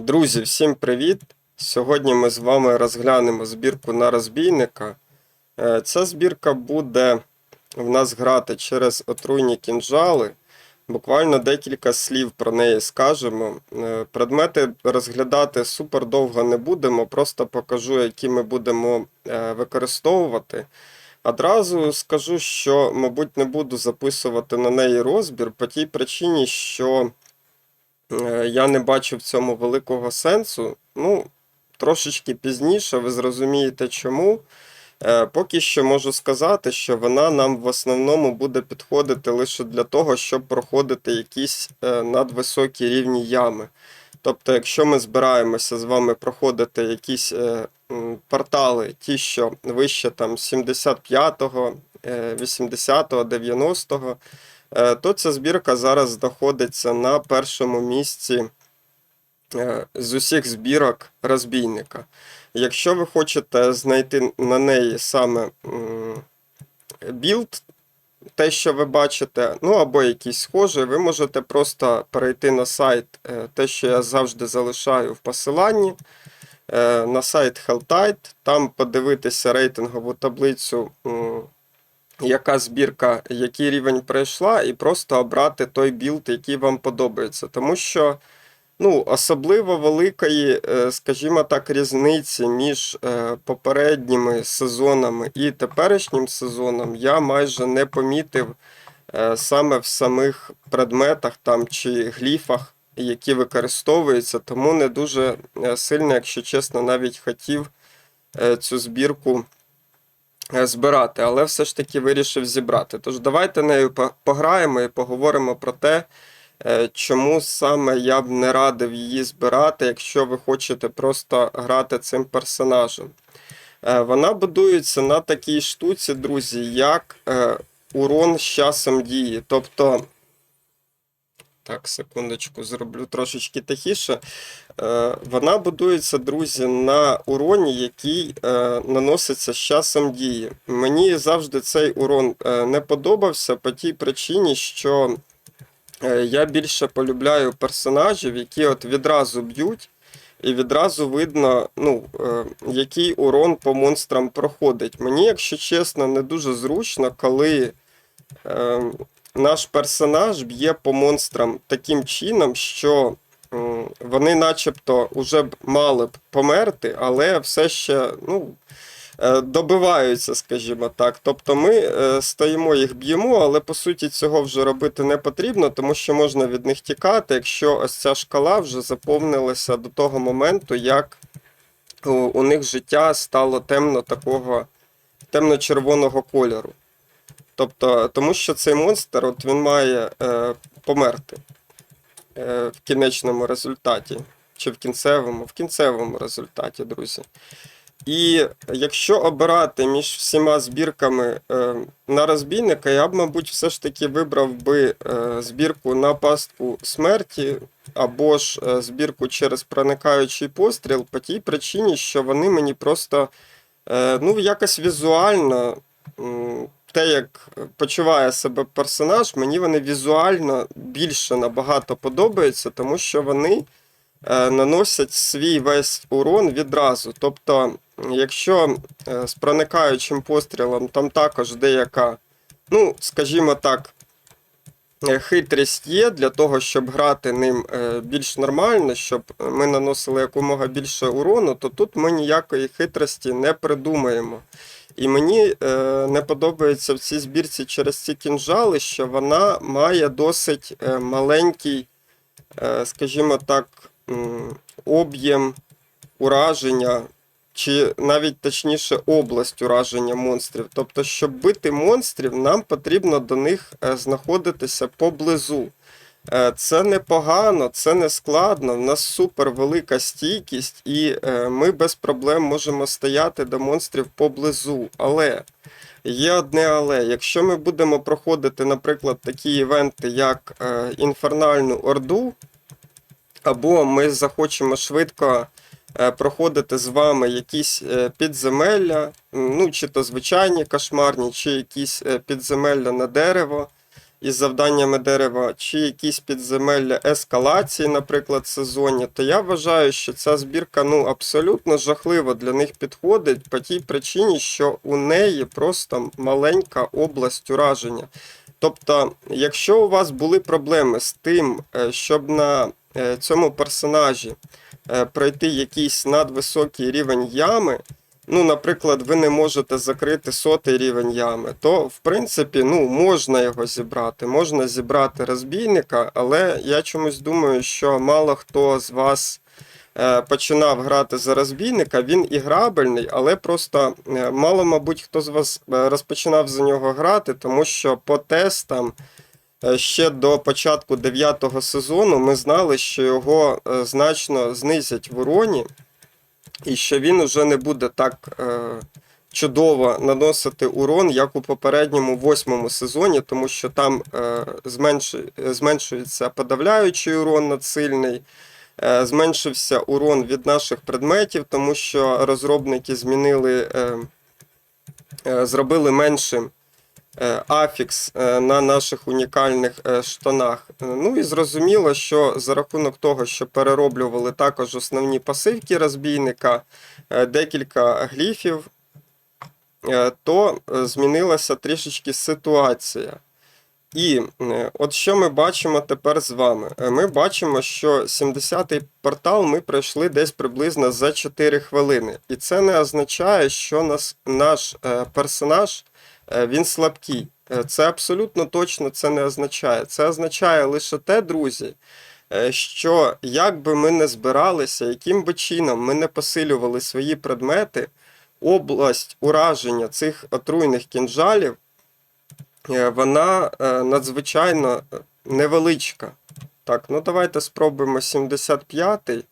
Друзі, всім привіт! Сьогодні ми з вами розглянемо збірку на розбійника. Е, Ця збірка буде в нас грати через отруйні кінжали. Буквально декілька слів про неї скажемо. Е, Предмети розглядати супер довго не будемо, просто покажу, які ми будемо е, використовувати. Одразу скажу, що, мабуть, не буду записувати на неї розбір по тій причині, що Я не бачу в цьому великого сенсу. Ну, трошечки пізніше ви зрозумієте чому. Е, Поки що можу сказати, що вона нам в основному буде підходити лише для того, щоб проходити якісь е, надвисокі рівні ями. Тобто, якщо ми збираємося з вами проходити якісь е, портали, ті, що вище там 75-го, е, 80-го, 90-го, Е, то ця збірка зараз знаходиться на першому місці е, з усіх збірок розбійника. Якщо ви хочете знайти на неї саме білд, те, що ви бачите, ну або якийсь схожий, ви можете просто перейти на сайт, е, те, що я завжди залишаю в посиланні, е, на сайт Helltide, там подивитися рейтингову таблицю. Яка збірка, який рівень пройшла, і просто обрати той білд, який вам подобається. Тому що ну, особливо великої, е, скажімо так, різниці між е, попередніми сезонами і теперішнім сезоном я майже не помітив е, саме в самих предметах там чи гліфах, які використовуються, тому не дуже сильно, якщо чесно, навіть хотів цю збірку збирати, але все ж таки вирішив зібрати. Тож давайте нею пограємо і поговоримо про те, е, чому саме я б не радив її збирати, якщо ви хочете просто грати цим персонажем. Е, Вона будується на такій штуці, друзі, як е, урон з часом дії. Тобто. Так, секундочку, зроблю трошечки тихіше. Е, Вона будується, друзі, на уроні, який е, наноситься з часом дії. Мені завжди цей урон е, не подобався по тій причині, що я більше полюбляю персонажів, які от відразу б'ють, і відразу видно, ну, який урон по монстрам проходить. Мені, якщо чесно, не дуже зручно, коли. Наш персонаж б'є по монстрам таким чином, що вони начебто вже б мали б померти, але все ще ну, е, добиваються, скажімо так. Тобто ми е, стоїмо їх б'ємо, але по суті цього вже робити не потрібно, тому що можна від них тікати, якщо ось ця шкала вже заповнилася до того моменту, як у них життя стало темно такого темно-червоного кольору. Тобто, тому що цей монстр от він має е, померти е, в кінечному результаті. Чи в кінцевому? В кінцевому результаті, друзі. І якщо обирати між всіма збірками е, на розбійника, я б, мабуть, все ж таки вибрав би е, збірку на пастку смерті, або ж е, збірку через проникаючий постріл, по тій причині, що вони мені просто е, ну, якось візуально. м, те, як почуває себе персонаж, мені вони візуально більше набагато подобаються, тому що вони е, наносять свій весь урон відразу. Тобто, якщо е, з проникаючим пострілом там також деяка, ну, скажімо так, е, хитрість є для того, щоб грати ним більш нормально, щоб ми наносили якомога більше урону, то тут ми ніякої хитрості не придумаємо. І мені е, не подобається в цій збірці через ці кінжали, що вона має досить е, маленький, е, скажімо так, об'єм ураження, чи навіть точніше область ураження монстрів. Тобто, щоб бити монстрів, нам потрібно до них е, знаходитися поблизу. Е, Це непогано, це не складно. В нас супер велика стійкість, і е, ми без проблем можемо стояти до монстрів поблизу. Але є одне але. Якщо ми будемо проходити, наприклад, такі івенти, як е, Інфернальну Орду, або ми захочемо швидко проходити з вами якісь підземелля, ну чи то звичайні кошмарні, чи якісь підземелля на дерево. Із завданнями дерева, чи якісь підземелля ескалації, наприклад, сезонні, то я вважаю, що ця збірка ну, абсолютно жахливо для них підходить по тій причині, що у неї просто маленька область ураження. Тобто, якщо у вас були проблеми з тим, е, щоб на е, цьому персонажі е, пройти якийсь надвисокий рівень ями, ну, наприклад, ви не можете закрити сотий рівень ями, то в принципі ну, можна його зібрати. Можна зібрати розбійника, але я чомусь думаю, що мало хто з вас е, починав грати за розбійника, він і грабельний, але просто е, мало, мабуть, хто з вас е, розпочинав за нього грати, тому що по тестам. Ще до початку 9 сезону ми знали, що його значно знизять в уроні, і що він уже не буде так е, чудово наносити урон, як у попередньому восьмому сезоні, тому що там е, зменшує, зменшується подавляючий урон надсильний, е, зменшився урон від наших предметів, тому що розробники змінили, е, е, зробили меншим афікс е, на наших унікальних е, штанах. Е, Ну і зрозуміло, що за рахунок того, що перероблювали також основні пасивки розбійника, е, декілька гліфів, е, то е, змінилася трішечки ситуація. І е, от що ми бачимо тепер з вами? Е, Ми бачимо, що 70-й портал ми пройшли десь приблизно за 4 хвилини. І це не означає, що нас, наш е, персонаж е, він слабкий. Е, Це абсолютно точно це не означає. Це означає лише те, друзі, е, що як би ми не збиралися, яким би чином ми не посилювали свої предмети, область ураження цих отруйних кінжалів е, вона е, надзвичайно е, невеличка. Так, ну давайте спробуємо 75-й.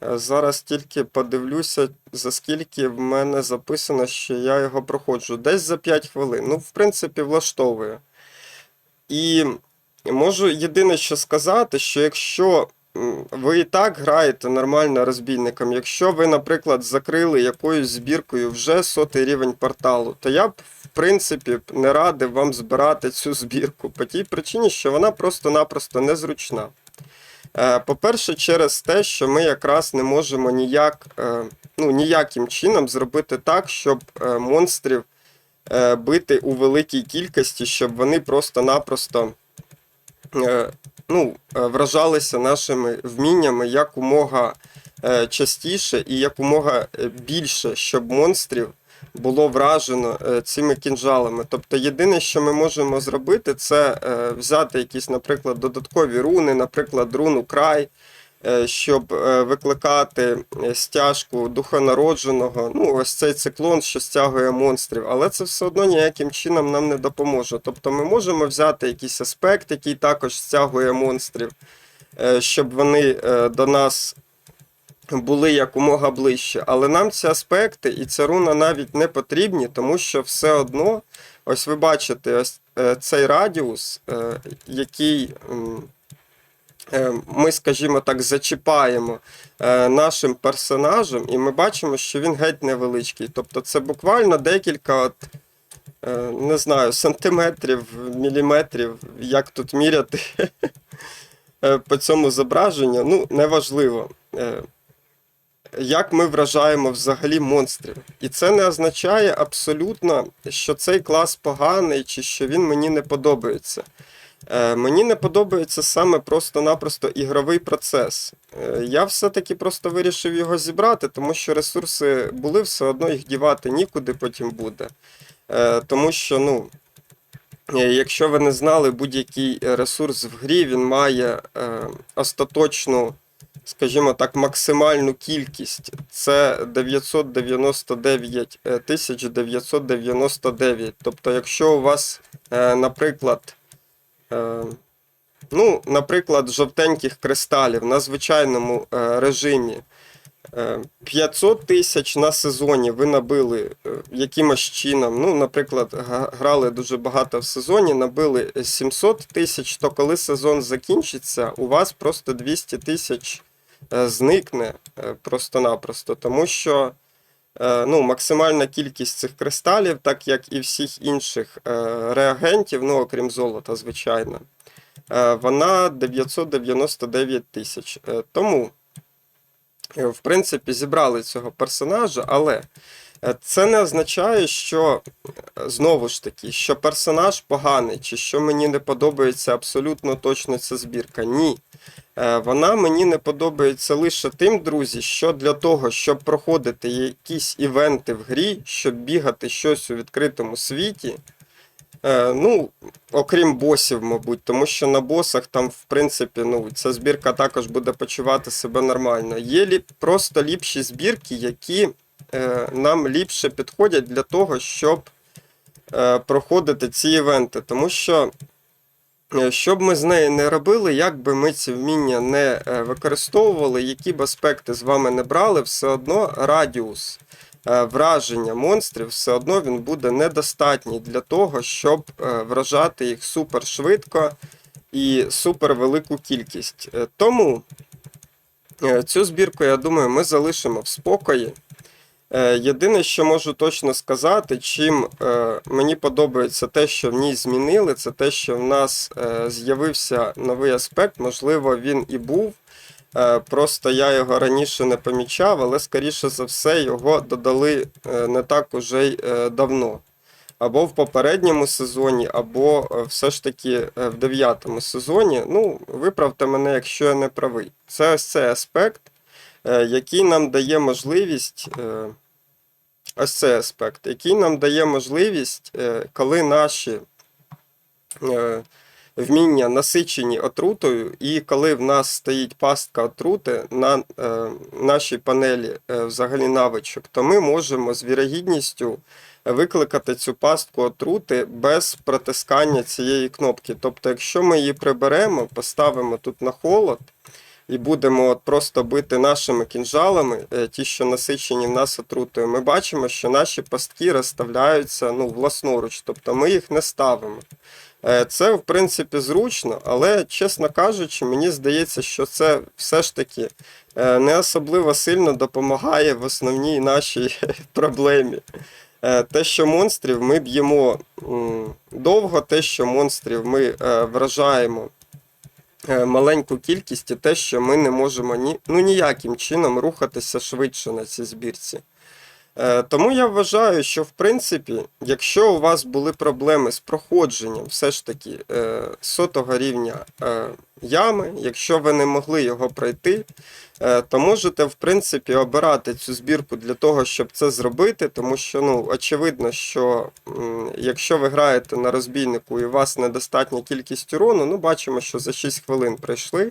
Зараз тільки подивлюся, за скільки в мене записано, що я його проходжу. Десь за 5 хвилин. Ну, в принципі, влаштовує. І можу єдине що сказати, що якщо ви і так граєте нормально розбійником, якщо ви, наприклад, закрили якоюсь збіркою вже сотий рівень порталу, то я б, в принципі, не радив вам збирати цю збірку по тій причині, що вона просто-напросто незручна. Е, По-перше, через те, що ми якраз не можемо ніяк, е, ну, ніяким чином зробити так, щоб е, монстрів бити у великій кількості, щоб вони просто-напросто ну, вражалися нашими вміннями якомога частіше і якомога більше, щоб монстрів було вражено е, цими кінжалами. Тобто єдине, що ми можемо зробити, це е, взяти якісь, наприклад, додаткові руни, наприклад, руну край, е, щоб викликати стяжку духонародженого. Ну, ось цей циклон, що стягує монстрів, але це все одно ніяким чином нам не допоможе. Тобто ми можемо взяти якийсь аспект, який також стягує монстрів, щоб вони до нас були якомога ближче. Але нам ці аспекти і ця руна навіть не потрібні, тому що все одно, ось ви бачите, ось е, цей радіус, е, який. е, Ми, скажімо так, зачіпаємо нашим персонажем, і ми бачимо, що він геть невеличкий. Тобто це буквально декілька, от, не знаю, сантиметрів, міліметрів, як тут міряти по цьому зображенню, ну, неважливо. Як ми вражаємо взагалі монстрів. І це не означає абсолютно, що цей клас поганий чи що він мені не подобається. Е, мені не подобається саме просто-напросто ігровий процес. Е, я все-таки просто вирішив його зібрати, тому що ресурси були, все одно їх дівати нікуди потім буде. Е, тому що, ну. Якщо ви не знали, будь-який ресурс в грі він має остаточну скажімо так, максимальну кількість це 999 е, тисяч 999. Тобто, якщо у вас, е, наприклад, е, ну, наприклад, жовтеньких кристалів на звичайному е, режимі е, 500 тисяч на сезоні ви набили е, якимось чином. Ну, наприклад, грали дуже багато в сезоні, набили 700 тисяч, то коли сезон закінчиться, у вас просто 200 тисяч е, зникне е, просто-напросто, тому що е, ну, максимальна кількість цих кристалів, так як і всіх інших е, реагентів, ну, окрім золота, звичайно, е, вона 999 тисяч. Е, Тому, е, в принципі, зібрали цього персонажа, але е, це не означає, що е, знову ж таки, що персонаж поганий, чи що мені не подобається абсолютно точно ця збірка. Ні. Е, Вона мені не подобається лише тим, друзі, що для того, щоб проходити якісь івенти в грі, щоб бігати щось у відкритому світі. е, Ну, окрім босів, мабуть, тому що на босах там, в принципі, ну, ця збірка також буде почувати себе нормально. Є ліп, просто ліпші збірки, які е, нам ліпше підходять для того, щоб е, проходити ці івенти. Тому що Е, Що б ми з нею не робили, як би ми ці вміння не е, використовували, які б аспекти з вами не брали, все одно радіус е, враження монстрів, все одно він буде недостатній для того, щоб е, вражати їх супер швидко і супер велику кількість. Е, Тому е, цю збірку, я думаю, ми залишимо в спокої. Е, Єдине, що можу точно сказати, чим е, мені подобається те, що в ній змінили, це те, що в нас е, з'явився новий аспект. Можливо, він і був. Просто я його раніше не помічав, але скоріше за все його додали не так уже й давно. Або в попередньому сезоні, або все ж таки в дев'ятому сезоні. Ну, виправте мене, якщо я не правий. Це ось цей аспект, який нам дає можливість. Ось цей аспект, який нам дає можливість, е, коли наші е, вміння насичені отрутою, і коли в нас стоїть пастка отрути на е, нашій панелі взагалі навичок, то ми можемо з вірогідністю викликати цю пастку отрути без протискання цієї кнопки. Тобто, якщо ми її приберемо, поставимо тут на холод. І будемо от просто бити нашими кінжалами, е, ті, що насичені в нас отрутою, ми бачимо, що наші пастки розставляються ну, власноруч, тобто ми їх не ставимо. Е, Це, в принципі, зручно, але, чесно кажучи, мені здається, що це все ж таки е, не особливо сильно допомагає в основній нашій проблемі. Те, що монстрів ми б'ємо довго, те, що монстрів ми вражаємо маленьку кількість, і те, що ми не можемо ні, ну, ніяким чином рухатися швидше на цій збірці. Е, Тому я вважаю, що в принципі, якщо у вас були проблеми з проходженням все ж таки е, сотого рівня е, ями, якщо ви не могли його пройти, то можете в принципі обирати цю збірку для того, щоб це зробити, тому що ну, очевидно, що якщо ви граєте на розбійнику і у вас недостатня кількість урону, ну бачимо, що за 6 хвилин прийшли,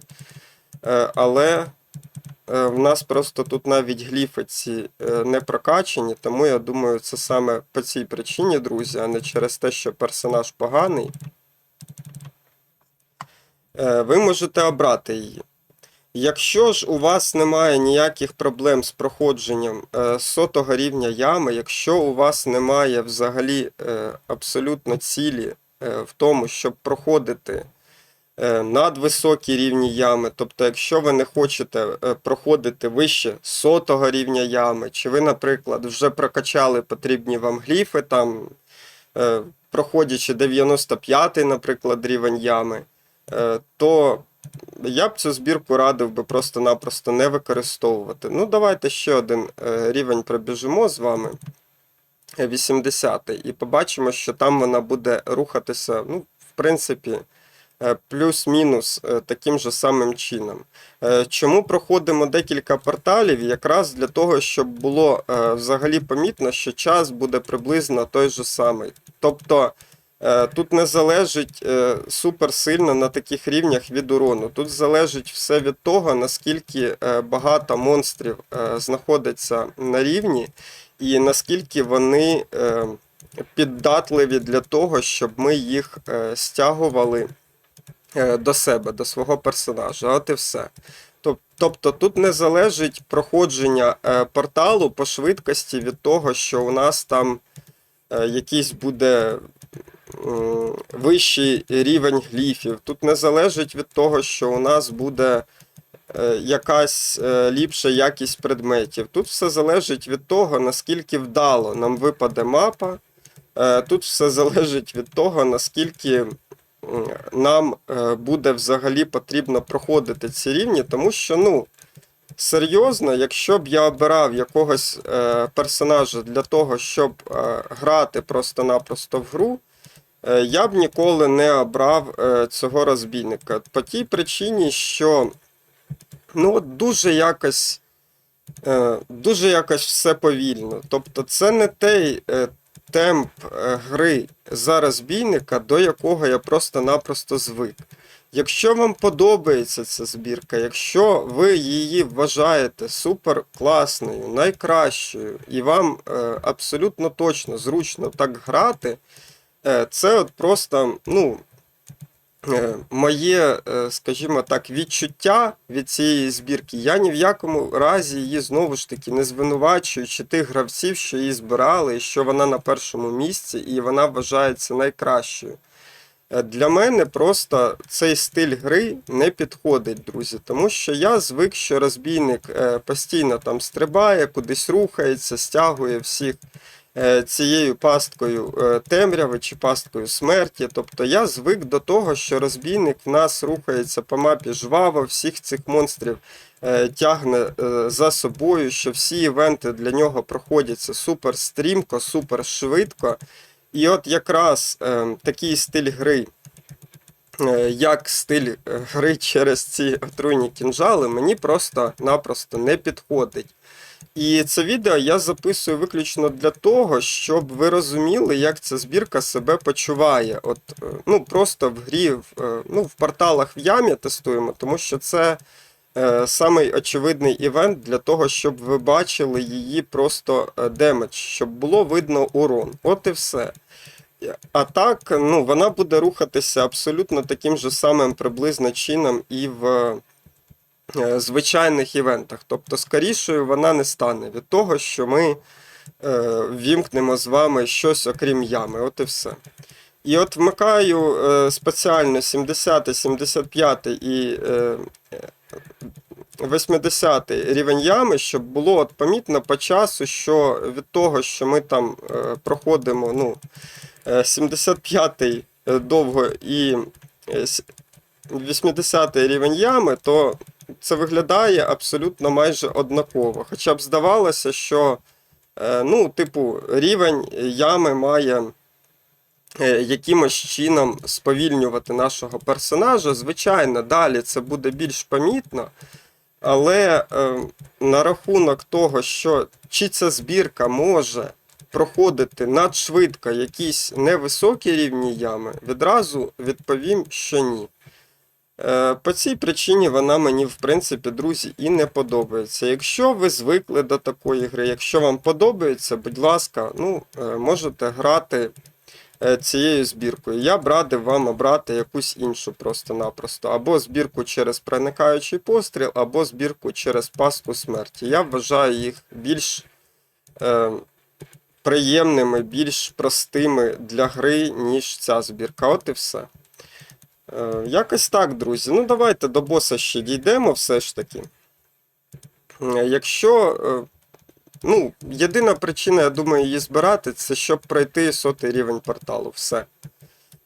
е, але В нас просто тут навіть гліфи ці е, не прокачані, тому я думаю, це саме по цій причині, друзі, а не через те, що персонаж поганий. Е, Ви можете обрати її. Якщо ж у вас немає ніяких проблем з проходженням е, сотого рівня ями, якщо у вас немає взагалі е, абсолютно цілі е, в тому, щоб проходити е, надвисокі рівні ями. Тобто, якщо ви не хочете е, проходити вище сотого рівня ями, чи ви, наприклад, вже прокачали потрібні вам гліфи, там, е, проходячи 95-й, наприклад, рівень ями, е, то я б цю збірку радив би просто-напросто не використовувати. Ну, давайте ще один е, рівень пробіжимо з вами. 80-й, і побачимо, що там вона буде рухатися, ну, в принципі, е, плюс-мінус е, таким же самим чином. Е, Чому проходимо декілька порталів? Якраз для того, щоб було е, взагалі помітно, що час буде приблизно той же самий. Тобто е, тут не залежить е, супер сильно на таких рівнях від урону. Тут залежить все від того, наскільки е, багато монстрів е, знаходиться на рівні, і наскільки вони е, піддатливі для того, щоб ми їх е, стягували е, до себе, до свого персонажа. От і все. Тобто тут не залежить проходження е, порталу по швидкості від того, що у нас там е, якийсь буде вищий рівень гліфів. Тут не залежить від того, що у нас буде е, якась е, ліпша якість предметів. Тут все залежить від того, наскільки вдало нам випаде мапа. Е, Тут все залежить від того, наскільки нам е, буде взагалі потрібно проходити ці рівні, тому що, ну, серйозно, якщо б я обирав якогось е, персонажа для того, щоб е, грати просто-напросто в гру, я б ніколи не обрав цього розбійника. По тій причині, що ну, дуже якось. Дуже якось все повільно. Тобто, це не той темп е, гри за розбійника, до якого я просто-напросто звик. Якщо вам подобається ця збірка, якщо ви її вважаєте супер класною, найкращою, і вам е, абсолютно точно зручно так грати, е, це от просто, ну. Е, Моє, е, скажімо так, відчуття від цієї збірки, я ні в якому разі її знову ж таки не звинувачуючи тих гравців, що її збирали, і що вона на першому місці, і вона вважається найкращою. Е, Для мене просто цей стиль гри не підходить, друзі, тому що я звик, що розбійник постійно там стрибає, кудись рухається, стягує всіх цією пасткою е, темряви чи пасткою смерті. Тобто я звик до того, що розбійник в нас рухається по мапі жваво, всіх цих монстрів е, тягне е, за собою, що всі івенти для нього проходяться супер стрімко, супер швидко. І от якраз е, такий стиль гри, е, як стиль е, гри через ці отруйні кінжали, мені просто-напросто не підходить. І це відео я записую виключно для того, щоб ви розуміли, як ця збірка себе почуває. От, е, ну, просто в грі, в, е, ну, в порталах в ямі тестуємо, тому що це е, самий очевидний івент для того, щоб ви бачили її просто е, демедж, щоб було видно урон. От і все. А так, ну, вона буде рухатися абсолютно таким же самим приблизно чином і в звичайних івентах. Тобто, скорішою вона не стане від того, що ми е, вімкнемо з вами щось окрім ями. От і все. І от вмикаю е, спеціально 70, 75 і е, 80 рівень ями, щоб було от помітно по часу, що від того, що ми там е, проходимо ну, е, 75-й е, довго і е, с- 80 рівень ями, то це виглядає абсолютно майже однаково. Хоча б здавалося, що е, ну, типу, рівень ями має е, якимось чином сповільнювати нашого персонажа. Звичайно, далі це буде більш помітно. Але е, на рахунок того, що чи ця збірка може проходити надшвидко якісь невисокі рівні ями, відразу відповім, що ні. Е, по цій причині вона мені, в принципі, друзі, і не подобається. Якщо ви звикли до такої гри, якщо вам подобається, будь ласка, ну, е, можете грати е, цією збіркою. Я б радив вам обрати якусь іншу просто-напросто. Або збірку через проникаючий постріл, або збірку через пастку смерті. Я вважаю їх більш е, приємними, більш простими для гри, ніж ця збірка. От і все. Е, якось так, друзі. Ну, давайте до боса ще дійдемо все ж таки. Е, Якщо. е, Ну, єдина причина, я думаю, її збирати, це щоб пройти сотий рівень порталу. Все.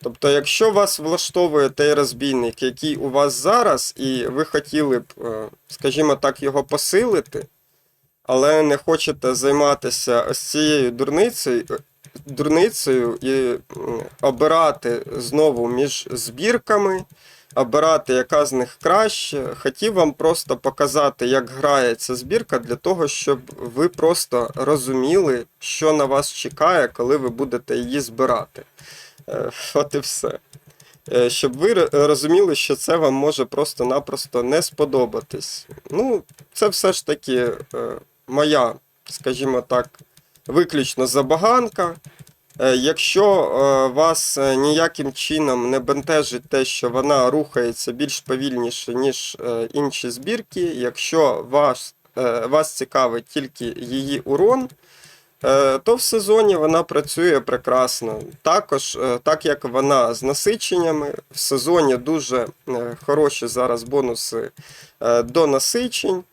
Тобто, якщо вас влаштовує той розбійник, який у вас зараз, і ви хотіли б, скажімо так, його посилити, але не хочете займатися ось цією дурницею, дурницею і обирати знову між збірками, обирати, яка з них краще. Хотів вам просто показати, як грає ця збірка, для того, щоб ви просто розуміли, що на вас чекає, коли ви будете її збирати. Е, От і все. Е, Щоб ви розуміли, що це вам може просто-напросто не сподобатись. Ну, це все ж таки е, моя, скажімо так, виключно забаганка. Е, Якщо е, вас е, ніяким чином не бентежить те, що вона рухається більш повільніше, ніж інші збірки, якщо вас, вас цікавить тільки її урон, то в сезоні вона працює прекрасно. Також, так як вона з насиченнями, в сезоні дуже хороші зараз бонуси до насичень.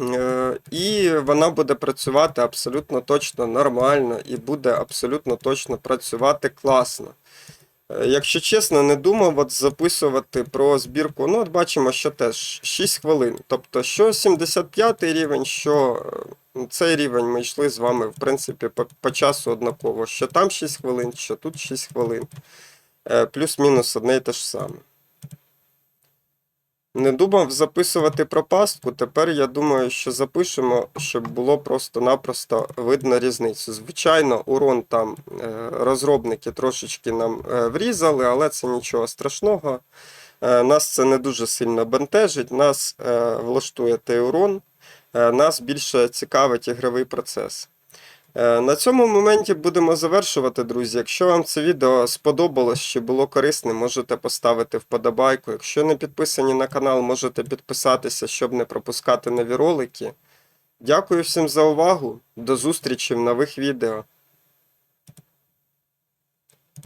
Е, І вона буде працювати абсолютно точно нормально і буде абсолютно точно працювати класно. Е, Якщо чесно, не думав от записувати про збірку. Ну, от бачимо, що теж 6 хвилин. Тобто, що 75 рівень, що е, цей рівень ми йшли з вами, в принципі, по, по часу однаково. Що там 6 хвилин, що тут 6 хвилин. Плюс-мінус одне і те ж саме. Не думав записувати про пастку. Тепер я думаю, що запишемо, щоб було просто-напросто видно різницю. Звичайно, урон там е, розробники трошечки нам е, врізали, але це нічого страшного. Е, Нас це не дуже сильно бентежить, нас влаштує той урон, нас більше цікавить ігровий процес. Е, На цьому моменті будемо завершувати, друзі. Якщо вам це відео сподобалось чи було корисним, можете поставити вподобайку. Якщо не підписані на канал, можете підписатися, щоб не пропускати нові ролики. Дякую всім за увагу. До зустрічі в нових відео.